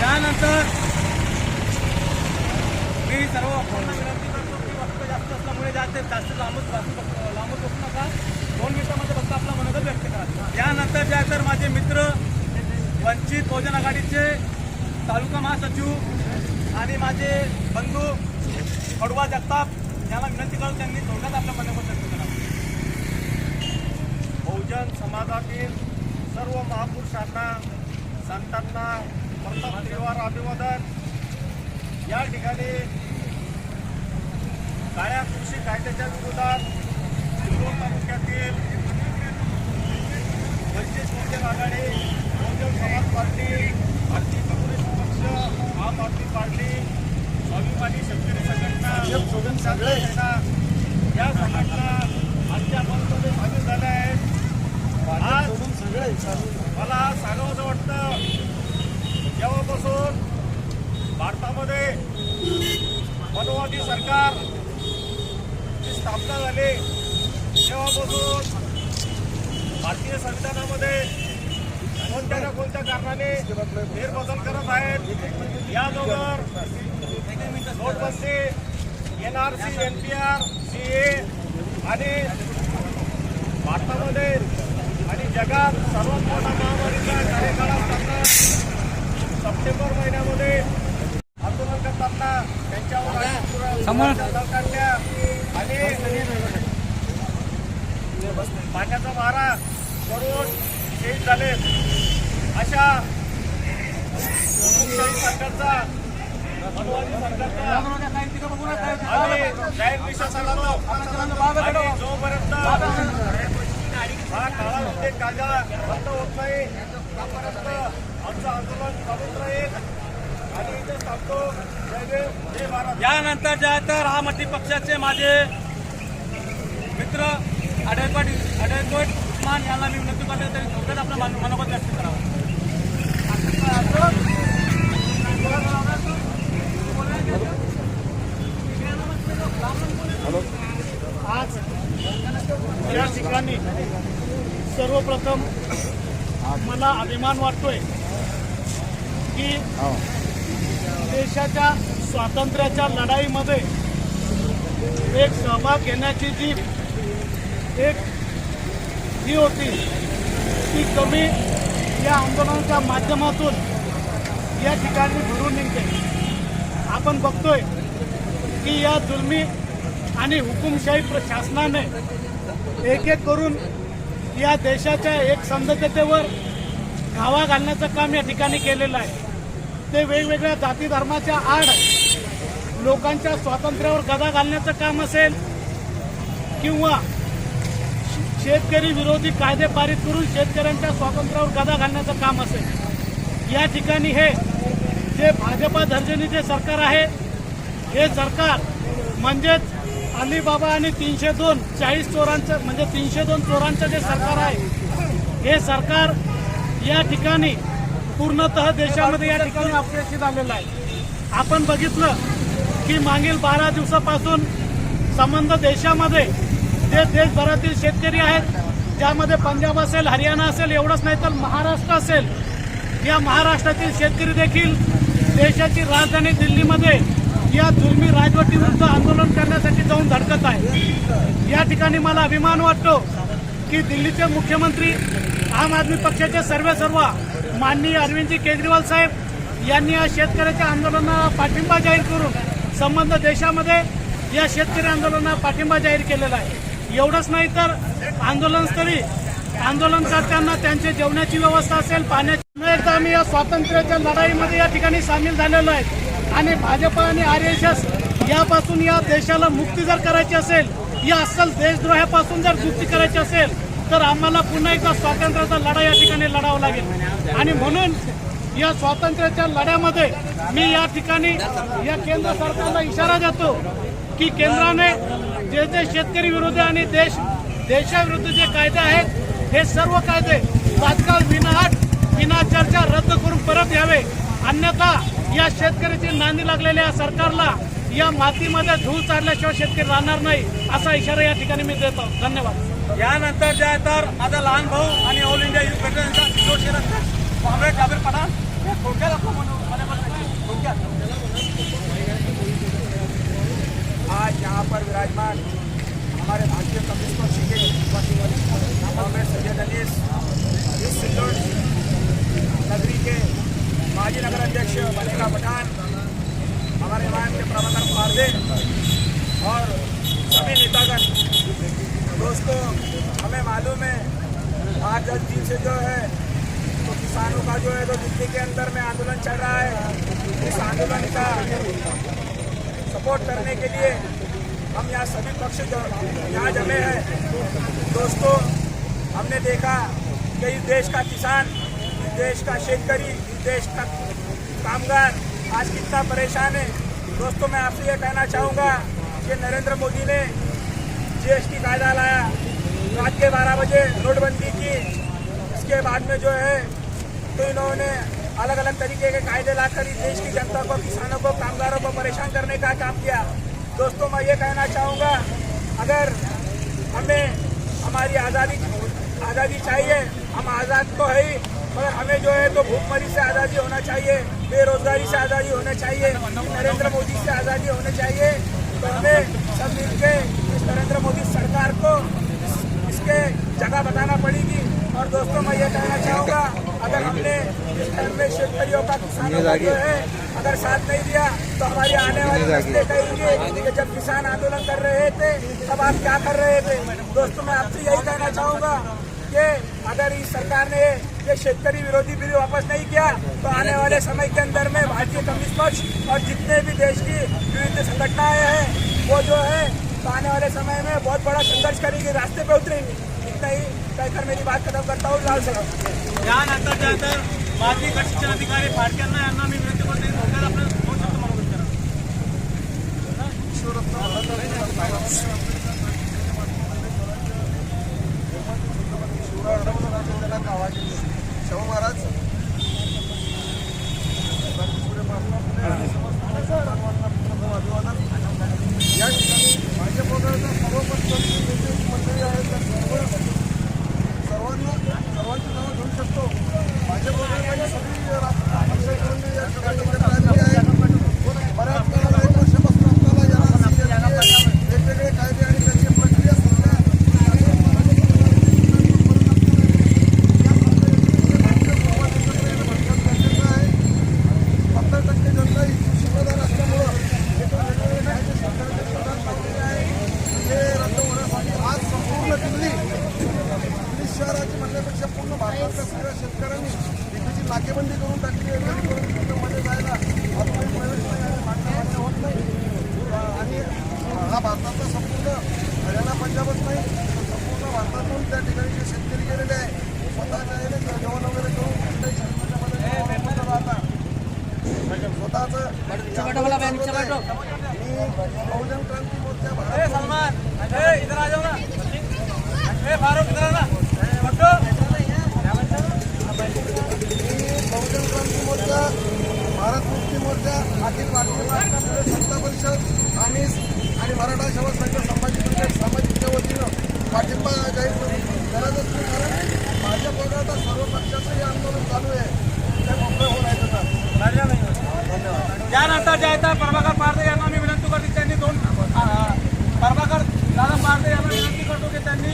त्यानंतर मी सर्व लोकांना विनंती करतो. की वक्त जास्त असल्यामुळे जास्त जास्त लांबच जास्त लांबच बसू नका. दोन मिनिटामध्ये फक्त आपला मनोगत व्यक्त करा. त्यानंतर जे तर माझे मित्र वंचित बहुजन आघाडीचे तालुका महासचिव आणि माझे बंधू कडवा जगताप यांना विनंती करून त्यांनी थोडक्यात आपल्या मनोगत व्यक्त करा. बहुजन समाजातील सर्व महापुरुषांना संतांना प्रताप त्रिवार अभिवादन. या ठिकाणी काळ्या कृषी कायद्याच्या विरोधात सिल्लोड तालुक्यातील वंचित बहुजन आघाडी बहुजन समाज पार्टी भारतीय कम्युनिस्ट पक्ष आम आदमी पार्टी स्वाभिमानी शेतकरी संघटना सगळे या संघटना आजच्या बंदमध्ये सामील झाल्या आहेत आज मला सांगावंसं वाटतं जेव्हापासून भारतामध्ये मनोवादी सरकार ची स्थापना झाली तेव्हापासून भारतीय संविधानामध्ये कोणत्या ना कोणत्या कारणाने फेरबदल करत आहेत याबरोबर नोटबंदी N R C N P R C A आणि भारतामध्ये आणि जगात सर्वात मोठा महामारीचा कार्यकाळ असताना सप्टेंबर महिन्यामध्ये आंदोलन करताना त्यांच्यावर समोर. पाण्याचा मारा करून शहीद झाले अशा हुकुमशाही सरकारचा जोपर्यंत हा काळामध्ये कायदा बंद होत नाही तोपर्यंत आमचं आंदोलन चालूच राहील यानंतर जे आहे तर पक्षाचे माझे मित्र ॲडव्होकेट ॲडव्होकेट उस्मान यांना मी विनंती करतो तरी थोडक्यात आपलं मन- मनोगत व्यक्त करावं. आज या ठिकाणी सर्वप्रथम मला अभिमान वाटतोय की हो. देशाच्या स्वातंत्र्याच्या लढाईमध्ये एक सहभाग घेण्याची जी एक ही होती ती कमी या आंदोलनाच्या माध्यमातून या ठिकाणी भरून निघते. आपण बघतोय की या जुलमी आणि हुकुमशाही प्रशासनाने एक एक करून या देशाच्या एक संघटनेवर घावा घालण्याचं काम या ठिकाणी केलेलं आहे. ते वेगवेगळ्या जाती धर्माच्या आड लोकांच्या स्वातंत्र्यावर गदा घालण्याचं काम असेल किंवा शेतकरी विरोधी कायदे पारित करून शेतकऱ्यांच्या स्वातंत्र्यावर गदा घालण्याचं काम असेल. या ठिकाणी हे जे भाजपा दर्जनीचे सरकार आहे हे सरकार म्हणजेच अलीबाबा आणि तीनशे दोन चाळीस चोरांचं म्हणजे तीनशे दोन चोरांचं जे सरकार आहे हे सरकार या ठिकाणी पूर्णतः देशामध्ये या ठिकाणी अपयशी झालेलं आहे. आपण बघितलं की मागील बारा दिवसापासून संबंध देशामध्ये जे देशभरातील शेतकरी आहेत ज्यामध्ये पंजाब असेल हरियाणा असेल एवढंच नाही तर महाराष्ट्र असेल या महाराष्ट्रातील शेतकरी देखील देशाची राजधानी दिल्लीमध्ये या जुलमी राजवटीविरुद्ध आंदोलन करण्यासाठी जाऊन धडकत आहे. या ठिकाणी मला अभिमान वाटतो की दिल्लीचे मुख्यमंत्री आम आदमी पक्षाचे सर्व सर्व माननीय अरविंदजी केजरीवाल साहेब यांनी या शेतकऱ्याच्या आंदोलनाला पाठिंबा जाहीर करून संबंध देशामध्ये या शेतकरी आंदोलनाला पाठिंबा जाहीर केलेला आहे. एवढंच नाही तर आंदोलनस्थळी आंदोलनकर्त्यांना त्यांच्या जेवणाची व्यवस्था असेल पाण्याची पुन्हा एकदा आम्ही या स्वातंत्र्याच्या लढाईमध्ये या ठिकाणी सामील झालेलो आहे. आणि भाजप आणि आर एस एस यापासून या देशाला मुक्ती जर करायची असेल या अस्सल देशद्रोहापासून जर मुक्ती करायची असेल तर आम्हाला पुन्हा एकदा स्वातंत्र्याचा लढा या ठिकाणी लढावा लागेल. आणि म्हणून या स्वातंत्र्याच्या लढ्यामध्ये मी या ठिकाणी या केंद्र सरकारला इशारा देतो की केंद्राने जे जे शेतकरी विरोधी आणि देश देशाविरुद्ध जे कायदे आहेत हे सर्व कायदे तात्काळ विनाहट विना चर्चा रद्द करून परत यावे. अन्यथा या शेतकऱ्याची नांदी लागलेल्या सरकारला या मातीमध्ये धूळ चालल्याशिवाय शेतकरी राहणार नाही असा इशारा या ठिकाणी मी देतो. धन्यवाद. यानंतर जे आहे तर माझा लहान भाऊ आणि ऑल इंडिया युथ फेडरेशनचा किशोर शेरकर कॉम्रेड जाबीर पठाण. हे थोडक्यात आपलं म्हणून थोडक्यात आज यहाँ पर विराजमान हमारे भारतीय कम्युनिस्ट पार्टी के सपोर्ट करने के लिए हम यहाँ सभी पक्ष यहाँ जमे हैं। दोस्तों, हमने देखा कि इस देश का किसान, इस देश का शेतकरी, इस देश का कामगार आज कितना परेशान है। दोस्तों, मैं आपसे ये कहना चाहूँगा कि नरेंद्र मोदी ने जीएसटी कायदा लाया। रात के 12 बजे नोटबंदी की। इसके बाद में जो है तो इन्होंने अलग अलग तरीके के कायदे लाकर इस देश की जनता को, किसानों को, कामगारों को परेशान करने का काम किया। दोस्तों, मैं ये कहना चाहूँगा, अगर हमें हमारी आज़ादी आज़ादी चाहिए, हम आज़ाद तो है ही, मगर हमें जो है तो भूखमरी से आज़ादी होना चाहिए, बेरोजगारी से आज़ादी होना चाहिए, नरेंद्र मोदी से आज़ादी होनी चाहिए तो हमें सब मिलके इस नरेंद्र मोदी सरकार को इसके जगह बताना पड़ेगी। और दोस्तों, मैं ये कहना चाहूँगा अगर हमने इस टाइम में शेतकरियों का किसानों का जो है अगर साथ नहीं दिया तो हमारी आने वाली नस्लें कहेंगे कि जब किसान आंदोलन कर रहे थे तब आप क्या कर रहे थे? दोस्तों मैं आपसे यही कहना चाहूँगा कि अगर इस सरकार ने ये शेतकरी विरोधी बिल वापस नहीं किया तो आने वाले समय के अंदर में भारतीय कम्युनिस्ट पक्ष और जितने भी देश की विविध संगठनाएँ हैं वो जो है तो आने वाले समय में बहुत बड़ा संघर्ष करेंगे रास्ते पे उतरेंगे। इतना ही। कहकर मेरी बात खत्म करता हूँ लाल सलाम यानंतर त्यानंतर माजी गट शिक्षणाधिकारी फाडक्यांना यांना मी विनंती करते थोडक्यात आपलं दोन शब्द मनोगत करा. शाहू महाराज या ठिकाणी भाजप वगैरे सर्व पक्षांची नेते मंडळी आहेत त्या सर्व सर्वांना सर्वांची नावं घेऊ शकतो भाजप वगैरे सगळी पक्षाकडून या ठिकाणी एकत्र आलेली आहे बऱ्याच काळाला एक वर्षापासून आपल्याला याला वेगवेगळे कायदे आणि त्याची प्रक्रिया सध्या सत्तर टक्के जनता ही शिकवदार असल्यामुळं हे तो वेगवेगळे कायदे सरकारच्या विरोधात काढलेले आहे ते रद्द होण्यासाठी आज संपूर्ण दिल्ली दिल्ली शहराची म्हणण्यापेक्षा पूर्ण भारतातल्या सगळ्या शेतकऱ्यांनी तिची नाकेबंदी करून टाकली आहे जेणेकरून तिच्यामध्ये जायला अजूनही प्रवेश नाही आणि मागण्या मान्य होत नाही आणि हा भारताचा संपूर्ण हरियाणा पंजाबच नाही तर संपूर्ण भारतातून त्या ठिकाणी जे शेतकरी गेलेले आहे स्वतःच्या जेवण वगैरे करून कुठल्याही शेतकऱ्यामध्ये स्वतःचं मी बहुजन क्रांती मोर्चा बहुजन क्रांती मोर्चा भारत मुक्ती मोर्चा अखिल भारतीय जनता परिषद आणि आणि मराठा सेवा संघ संभाजी ब्रिगेड सामाजिकच्या वतीनं पाठिंबा जाहीर करत असतो कारण भाजप वगळता सर्व पक्षाचं हे आंदोलन चालू आहे. ते मोकळं होऊन आहे त्याचा यानंतर जे आहे तर प्रभाकर पारदे यांना मी विनंती करते त्यांनी दोन प्रभाकर दादा पारदे यांना विनंती करतो की त्यांनी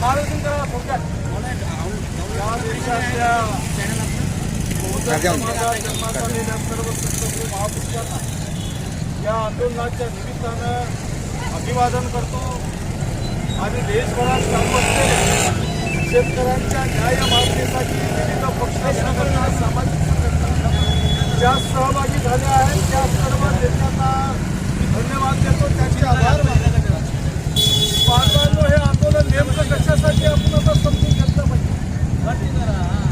मार्गदर्शन करायला थोडक्यात सर्व महापुरुषांना या आंदोलनाच्या निमित्तानं अभिवादन करतो आणि देशभरात काम शेतकऱ्यांच्या न्याय मागणीसाठी विविध पक्ष संघटना सामाजिक संघटना ज्या सहभागी झाल्या आहेत त्या सर्व नेत्यांना धन्यवाद देतो त्यांचे आभार मानतो. हे आंदोलन नेमकं कशासाठी आपण आता समजून घेतलं पाहिजे?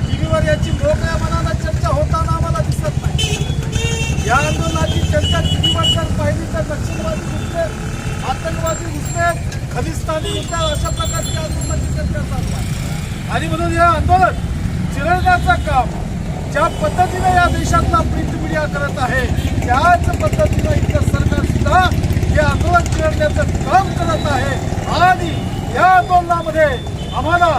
टीव्हीवर याची मोकळ्या मनाला चर्चा होताना आम्हाला दिसत नाही. या आंदोलनाची चर्चा टीव्हीवर जर पाहिली तर नक्षलवादी घुसले आतंकवादी घुसले खलिस्तानी घुसले अशा प्रकारची आंदोलनाची चर्चा चालू आहे. आणि म्हणून हे आंदोलन चिरडण्याचं काम ज्या पद्धतीने या देशातला प्रिंट मीडिया करत आहे त्याच पद्धतीनं इथलं सरकार सुद्धा हे आंदोलन चिरडण्याचं काम करत आहे. आणि या आंदोलनामध्ये आम्हाला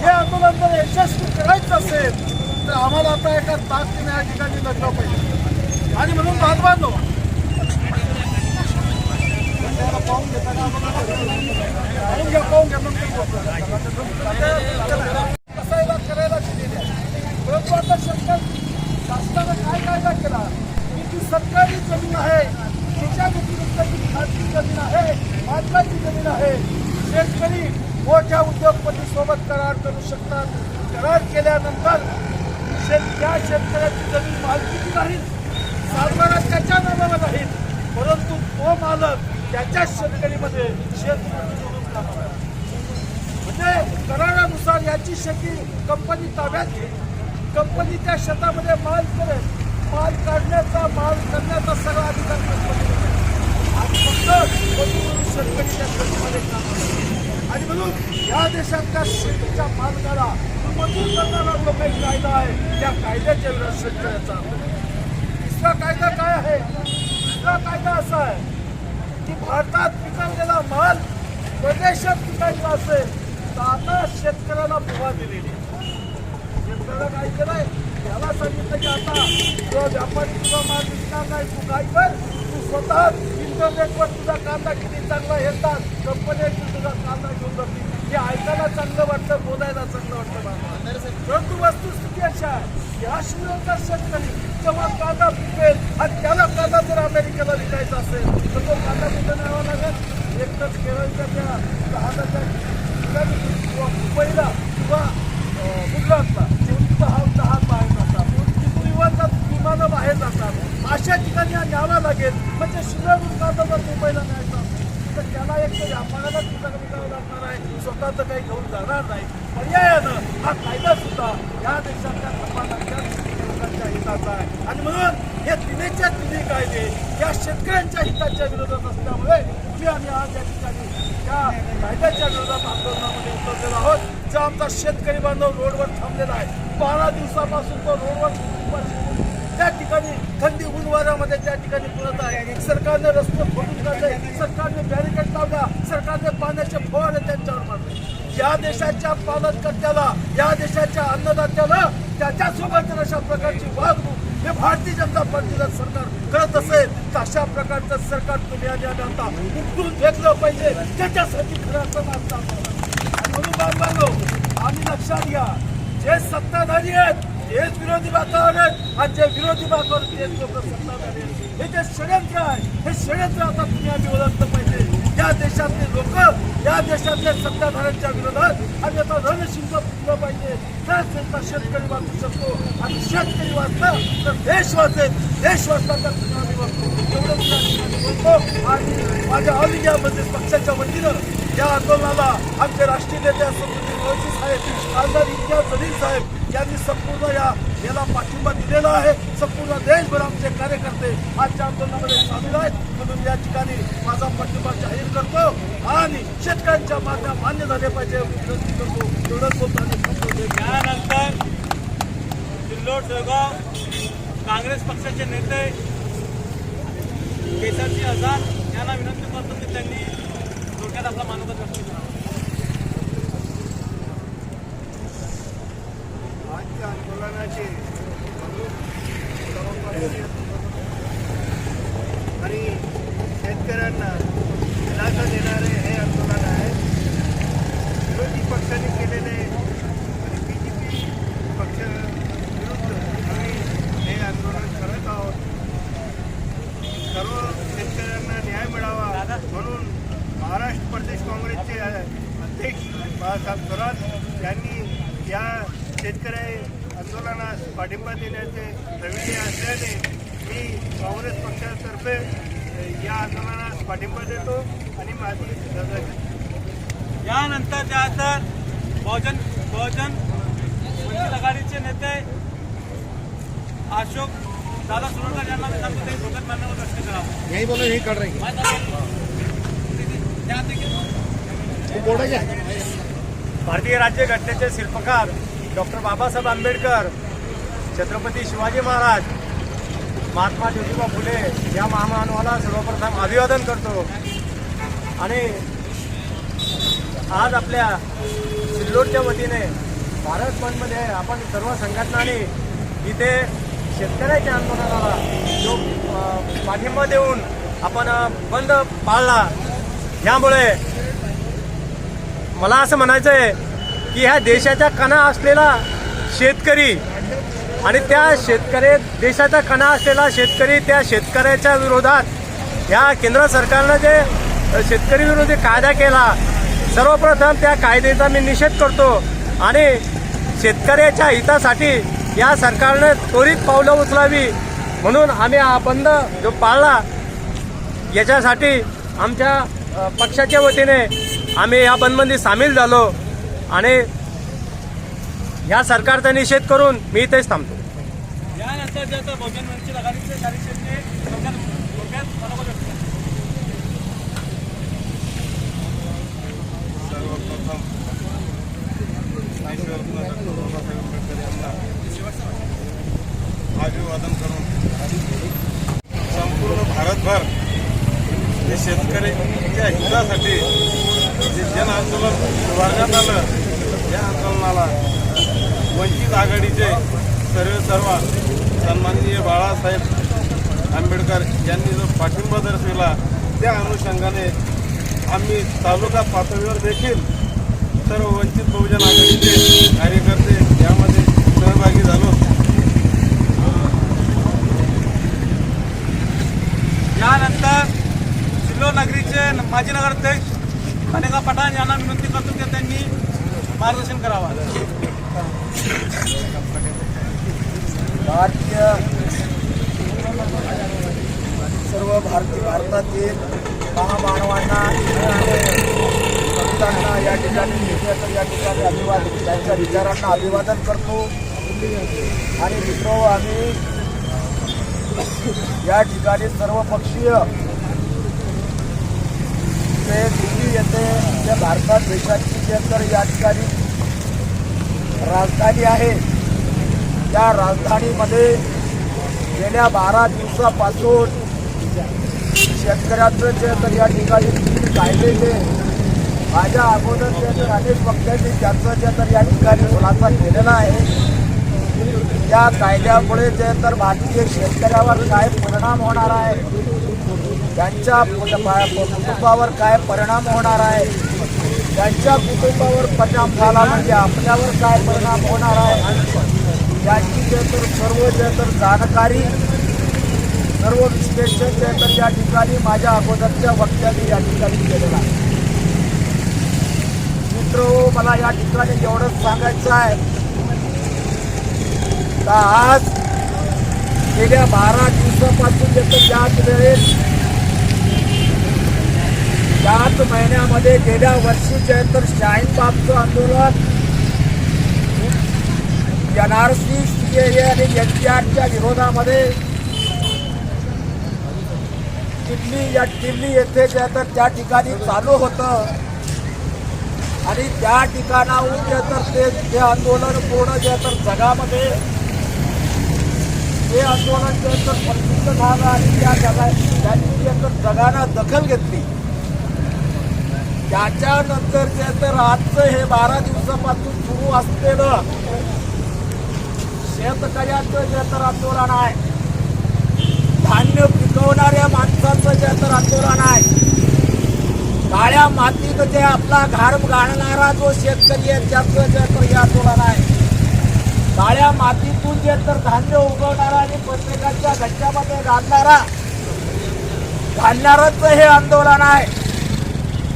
हे आंदोलन जर यशस्वी करायचं असेल तर आम्हाला आता एका ताकदीने या ठिकाणी लढलं पाहिजे. आणि म्हणून बांधवांनो पाहून घेता पाहून घ्या पाहून घ्या कसायला करायला दिलेली आहे? परंतु आता सरकार शासनानं काय कायदा केला? की जी सरकारी जमीन आहे त्याच्या व्यतिरिक्त जी खाजगी जमीन आहे मालकाची जमीन आहे शेतकरी मोठ्या उद्योगपती सोबत करार करू शकतात करार केल्यानंतर शेत त्या शेतकऱ्याची जमीन मालकीची नाही सातबारा त्याच्या नावावर राहील परंतु तो मालक त्याच्या शेतकरीमध्ये शेत म्हणजे करारानुसार याची शेती कंपनी ताब्यात घेईल. कंपनी त्या शेतामध्ये माल करेल. माल काढण्याचा माल करण्याचा सगळा अधिकार कंपनी आणि फक्त शेतकरी त्या शेतीमध्ये काम आणि म्हणून या देशातल्या शेतीच्या मालकाला मजूर करणारा जो काही कायदा आहे. त्या कायद्याचे विरोध शेतकऱ्याचा तिसरा कायदा काय आहे? तिसरा कायदा असा आहे की भारतात पिकवलेला माल परदेशात पिकायचा असेल तर आता शेतकऱ्याला मुभा दिलेली आहे. शेतकऱ्याला काय केलंय? त्याला सांगितलं की आता जो व्यापारी तुझा माल विकणार नाही तू काय कर? तू स्वतः इंटरनेटवर तुझा कांदा किती चांगला येतात कंपनी तुझा कांदा घेऊन जातील. हे ऐकायला चांगलं वाटतं बोलायला चांगलं वाटतं बाबा. परंतु वस्तुस्थिती अशा आहे या श्रीलंका शेतकरी जेव्हा कांदा पिकेल आणि त्याला कांदा जर अमेरिकेला विकायचा असेल तर तो कांदा कुठे न्यावा लागेल? एकटाच केरळच्या त्या जहाजाच्या ठिकाणी किंवा मुंबईला किंवा गुजरातला तिथून हा जहाज बाहेर जातात तिथून विमानात विमानं बाहेर जातात. अशा ठिकाणी न्यावा लागेल. म्हणजे श्रीलंका कांदा जर मुंबईला न्यायचा तर त्याला एक तर सुद्धा कमी करावं लागणार आहे. स्वतःचं काही घेऊन जाणार नाही. पर्यायानं हा कायदा सुद्धा या देशातल्या समाजाच्या लोकांच्या हिताचा आहे. आणि म्हणून हे तिनेच्या तिन्ही कायदे या शेतकऱ्यांच्या हिताच्या विरोधात असल्यामुळे तुम्ही आम्ही आज या ठिकाणी त्या कायद्याच्या विरोधात आंदोलनामध्ये उतरलेलो आहोत. जो आमचा शेतकरी बांधव रोडवर थांबलेला आहे. बारा दिवसापासून तो रोडवर त्या ठिकाणी थंडी उनवारामध्ये त्या ठिकाणी पुरत आहे. सरकारने रस्ते फोडून काढले. सरकारने बॅरिकेड लावला. सरकारने पाण्याचे फवारे त्यांच्यावर मारले या देशाच्या पालनकर्त्याला या देशाच्या अन्नदात्याला त्याच्यासोबत जर अशा प्रकारची वागणूक हे भारतीय जनता पार्टीचं सरकार करत असेल तर अशा प्रकारचं सरकार तुम्ही आणि आता उकळून घेतलं पाहिजे. त्याच्यासाठी खरं असं आणि म्हणून बांधवांनो, हो, आम्ही लक्षात घ्या. जे सत्ताधारी आहेत हेच विरोधी वातावरण आज आणि जे विरोधी वातावरण तेच लोक सत्ताधारी हे जे षडयंत्र आहे हे षडयंत्र आता तुम्ही आम्ही ओळखलं पाहिजे. या देशातले लोक या देशातल्या सत्ताधाऱ्यांच्या विरोधात आम्ही आता रणशिंग फुटलं पाहिजे. तरच त्यांचा शेतकरी वाचू शकतो. आणि शेतकरी वाचला तर देश वाचेल. देश वाचला तर तुम्ही आम्ही वाचतो एवढं बोलतो. आणि माझ्या ऑल इंडिया पक्षाच्या वतीनं या आंदोलनाला आमचे राष्ट्रीय नेते असदुद्दीन ओवैसी साहेब आमदार इम्तियाज जलील साहेब यांनी संपूर्ण या याला पाठिंबा दिलेला आहे संपूर्ण देशभर आमचे कार्यकर्ते आजच्या आंदोलनामध्ये सामील आहेत. म्हणून या ठिकाणी माझा पाठिंबा जाहीर करतो आणि शेतकऱ्यांच्या मागण्या मान्य झाल्या पाहिजे. विनंती करतो. एवढंच बोलतो आणि त्यानंतर सिल्लोड जळगाव काँग्रेस पक्षाचे नेते केसरजी आझाद यांना विनंती करतो की त्यांनी थोडक्यात आपला मानवता व्यक्त करावा आजच्या आंदोलनाचे आणि शेतकऱ्यांना दिलासा देणारे हे आंदोलन आहे विरोधी पक्षाने केलेले आणि बी जे पी पक्ष विरुद्ध आम्ही हे आंदोलन करत आहोत सर्व शेतकऱ्यांना न्याय मिळावा म्हणून महाराष्ट्र प्रदेश काँग्रेसचे अध्यक्ष बाळासाहेब थोरात यांनी या शेतकरी आंदोलनास पाठिंबा देण्याचे प्रविणे असल्याने मी काँग्रेस पक्षातर्फे या आंदोलनास पाठिंबा देतो आणि माझी रजा घेतो यानंतर त्यानंतर बहुजन बहुजन वंचित आघाडीचे नेते अशोक दादा सुरकर यांना विधानसभा त्यांनी भोगत मान्यवर व्यक्त करावं यही बोलो यही कर रही भारतीय राज्यघटनेचे शिल्पकार डॉक्टर बाबासाहेब आंबेडकर छत्रपती शिवाजी महाराज महात्मा ज्योतिबा फुले या महामानवाला सर्वप्रथम अभिवादन करतो. आणि आज आपल्या सिल्लोडच्या वतीने भारत बंदमध्ये आपण सर्व संघटनांनी इथे शेतकऱ्याच्या आंदोलनाला जो पाठिंबा देऊन आपण बंद पाळला यामुळे मला असं म्हणायचं आहे की ह्या देशाचा कणा असलेला शेतकरी आणि त्या शेतकरी देशाचा कणा असलेला शेतकरी त्या शेतकऱ्याच्या विरोधात या केंद्र सरकारनं जे शेतकरी विरोधी कायदा केला सर्वप्रथम त्या कायद्याचा मी निषेध करतो आणि शेतकऱ्याच्या हितासाठी या सरकारनं त्वरित पावलं उचलावी म्हणून आम्ही हा बंद जो पाळला याच्यासाठी आमच्या पक्षाच्या वतीने आम्ही या बंदमध्ये सामील झालो आणि या सरकारचा निषेध करून मी इथेच थांबतो. अभिवादन करून संपूर्ण भारतभर हे शेतकऱ्यांच्या हितासाठी जे जन आंदोलन उभारण्यात आलं या आंदोलनाला वंचित आघाडीचे सर्व सर्व सन्माननीय बाळासाहेब आंबेडकर यांनी जो पाठिंबा दर्शविला त्या अनुषंगाने आम्ही तालुका पातळीवर देखील सर्व वंचित बहुजन आघाडीचे कार्यकर्ते यामध्ये सहभागी झालो. यानंतर नगरीचे माजी नगराध्यक्ष कनेगा पठाण यांना विनंती करतो की त्यांनी मार्गदर्शन करावं. भारतीय सर्व भारतीय भारतातील महामानवांना संतांना या ठिकाणी विद्यार्थी या ठिकाणी अभिवादन त्यांच्या विचारांना अभिवादन करतो. आणि मित्र आम्ही या ठिकाणी सर्वपक्षीय ते दिल्ली येथे जे भारतात देशाची जे तर या ठिकाणी राजधानी आहे. त्या राजधानीमध्ये गेल्या बारा दिवसापासून शेतकऱ्याचं जे तर या ठिकाणी कायदे ते माझ्या अगोदर जे तर अनेक पक्षांनी त्याचं जे तर या ठिकाणी खुलासा केलेला आहे. या कायद्यामुळे जे तर भारतीय शेतकऱ्यावर काय परिणाम होणार आहे? त्यांच्या कुटुंबावर काय परिणाम होणार आहे? त्यांच्या कुटुंबावर परिणाम झाला म्हणजे आपल्यावर काय परिणाम होणार आहे? याची जे तर सर्व जे तर जाणकारी सर्व विश्लेषण जे तर या ठिकाणी माझ्या अगोदरच्या वक्त्याने या ठिकाणी केलेलं आहे. मित्र मला या ठिकाणी एवढंच सांगायचं आहे का आज गेल्या बारा दिवसापासून जे तर याच वेळेस याच महिन्यामध्ये गेल्या वर्षी जे तर शाहीन बाबचं आंदोलन. सी ए आणि एनपीआरच्या विरोधामध्ये. दिल्ली या दिल्ली येथे जे तर त्या ठिकाणी चालू होतं. आणि त्या ठिकाणाहून जे तर ते ते आंदोलन पूर्ण जे तर जगामध्ये. ते आंदोलन जे तर प्रसिद्ध झालं आणि त्या जगा त्यांनी जे तर जगानं दखल घेतली. त्याच्यानंतर जे तर आजचं हे बारा दिवसापासून सुरू असलेलं शेतकऱ्याचं जे तर आंदोलन आहे धान्य पिकवणाऱ्या माणसाचं जे तर आंदोलन आहे काळ्या मातीत जे आपला घाण घालणारा जो शेतकरी आहे त्याचं जे तर हे आंदोलन आहे. काळ्या मातीतून जे तर धान्य उगवणारा आणि प्रत्येकाच्या घट्ट्यामध्ये घालणारा घालणारच हे आंदोलन आहे.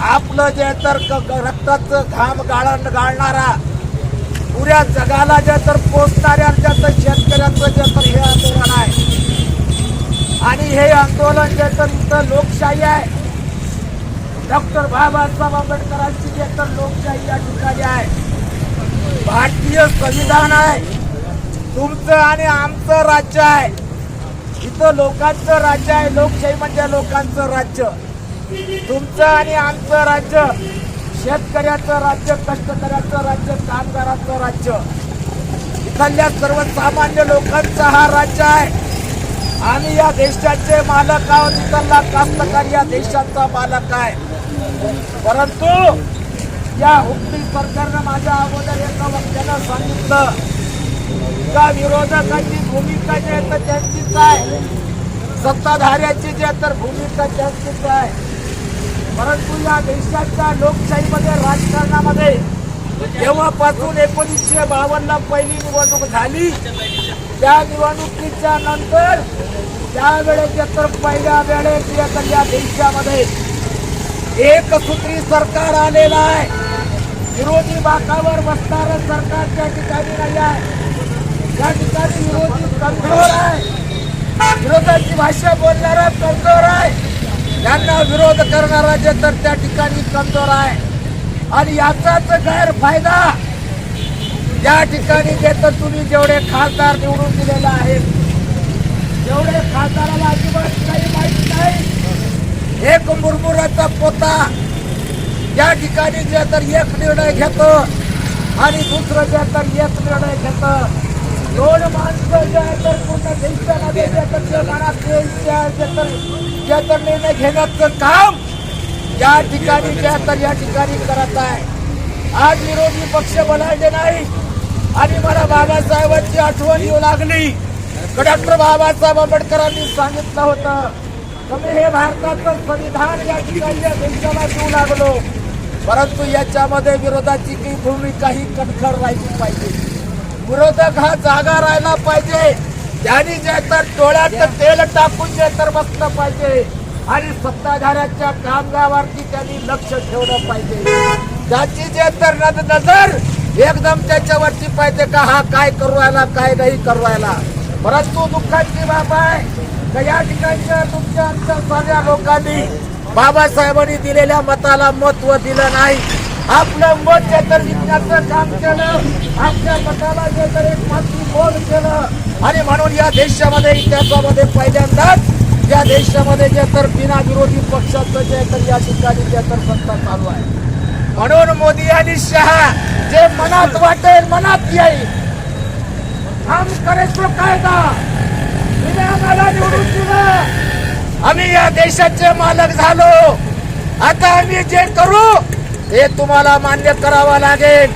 आपलं जे तर क- रक्ताचं घाम गाळण गाळणारा पुऱ्या जगाला जे तर पोचणाऱ्या ज्या तर शेतकऱ्यांचं जे तर हे आंदोलन आहे. आणि हे आंदोलन जे तर इथं लोकशाही आहे. डॉक्टर बाबासाहेब आंबेडकरांची जे तर लोकशाही या ठिकाणी आहे. भारतीय संविधान आहे. तुमचं आणि आमचं राज्य आहे. इथं लोकांचं राज्य आहे. लोकशाही म्हणजे लोकांचं राज्य. तुमचं आणि आमचं राज्य शेतकऱ्याचं राज्य कष्टकऱ्याचं राज्य कामगाराचं राज्य. इथल्या सर्वसामान्य लोकांचा हा राज्य आहे. आम्ही या देशाचे मालक आहोत इथला कास्तकार या देशाचा मालक आहे. परंतु या हुकमी सरकारनं माझ्या अगोदर एका वक्त्यानं सांगितलं का विरोधकांची भूमिका जी आहे तर त्यांचीच आहे. सत्ताधाऱ्याची जी आहे तर भूमिका त्यांचीच आहे. परंतु या देशाच्या लोकशाहीमध्ये राजकारणामध्ये जेव्हापासून एकोणीसशे बावन्न पहिली निवडणूक झाली त्या निवडणुकीच्या नंतर त्यावेळेस तर पहिल्या वेळेस या या देशामध्ये एकसूत्री सरकार आलेलं आहे. विरोधी बाकावर बसणारं सरकार त्या ठिकाणी नाही आहे. त्या ठिकाणी विरोधी कमजोर आहे. विरोधाची भाषा बोलणारा कमजोर आहे. त्यांना विरोध करणारा जे तर त्या ठिकाणी कमजोर आहे. आणि याचाच गैरफायदा या ठिकाणी जे तर तुम्ही जेवढे खासदार निवडून दिलेले आहेत जेवढे खासदाराला अजिबात काही माहिती नाही. एक मुरमुराचा पोता या ठिकाणी जे तर एक निर्णय घेतो आणि दुसरं जे तर एक निर्णय घेतं. दोन माणसं जे आहे तर पूर्ण देशामध्ये जे तर जे तर निर्णय घेण्याचं काम या ठिकाणी जे तर या ठिकाणी करत आहे आज विरोधी पक्ष बोलायचे नाही। आणि मला बाबासाहेबांची आठवण येऊ लागली डॉक्टर बाबासाहेब आंबेडकरांनी सांगितलं होतं तुम्ही हे भारताचं संविधान या ठिकाणी देशाला देऊ लागलो. परंतु याच्यामध्ये विरोधाची काही भूमिका ही कणखर राहिली पाहिजे. विरोधक हा जागा राहिला पाहिजे. त्यांनी जे तर डोळ्यात तेल टाकून जे तर बसलं पाहिजे. आणि सत्ताधाऱ्याच्या कामगावरती त्यांनी लक्ष ठेवलं पाहिजे. त्याची जे तर नज- नजर एकदम त्याच्यावरती पाहिजे का हा काय करू राहिला काय नाही करू राहिला. परंतु दुःखाची बाब आहे का या ठिकाणच्या तुमच्या सगळ्या लोकांनी बाबासाहेबांनी दिलेल्या मताला महत्त्व दिलं नाही. आपलं मत जे तर जिंकण्याचं काम केलं. आपल्या मताला जे तर एक माती मोल केलं. आणि म्हणून या देशामध्ये इतिहासामध्ये पहिल्यांदाच या देशामध्ये जे तर बिना विरोधी पक्षाचं जे तर या ठिकाणी जे तर सत्ता चालू आहे. म्हणून मोदी आणि शहा जे मनात वाटेल मनात येईल. हम करायचो कायदा. तुम्ही आम्हाला निवडून दिलं. आम्ही या देशाचे मालक झालो. आता आम्ही जे करू हे तुम्हाला मान्य करावं लागेल.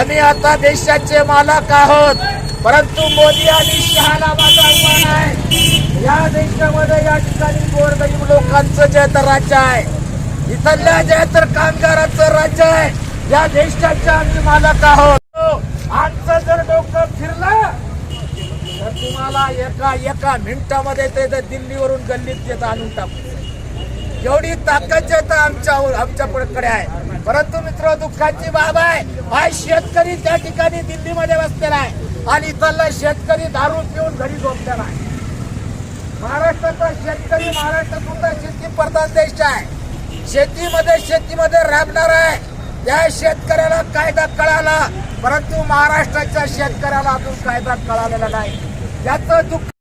आम्ही आता देशाचे मालक आहोत. परंतु मोदी आणि शहाला माझा अभिमान आहे. या देशामध्ये या ठिकाणी गोरगरीब लोकांचं जे तर राज्य आहे इथल्या जे तर कामगारांचं राज्य आहे या देशाचे आम्ही मालक आहोत. आमचं जर डोकं फिरलं तर तुम्हाला एका एका मिनिटामध्ये ते ते दिल्लीवरून गल्लीत येत आणून टाकू. एवढी ताकद जे तर आमच्या आमच्याकडे आहे. परंतु मित्र दुःखाची बाब आहे. हा शेतकरी त्या ठिकाणी दिल्लीमध्ये बसलेला आहे. आणि इथला शेतकरी दारू पिऊन घरी झोपलेला आहे. महाराष्ट्राचा शेतकरी महाराष्ट्रातून शेती प्रधान देश आहे. शेतीमध्ये शेतीमध्ये राबणार आहे. त्या शेतकऱ्याला कायदा कळाला. परंतु महाराष्ट्राच्या शेतकऱ्याला अजून कायदा कळालेला नाही. याचं दुःख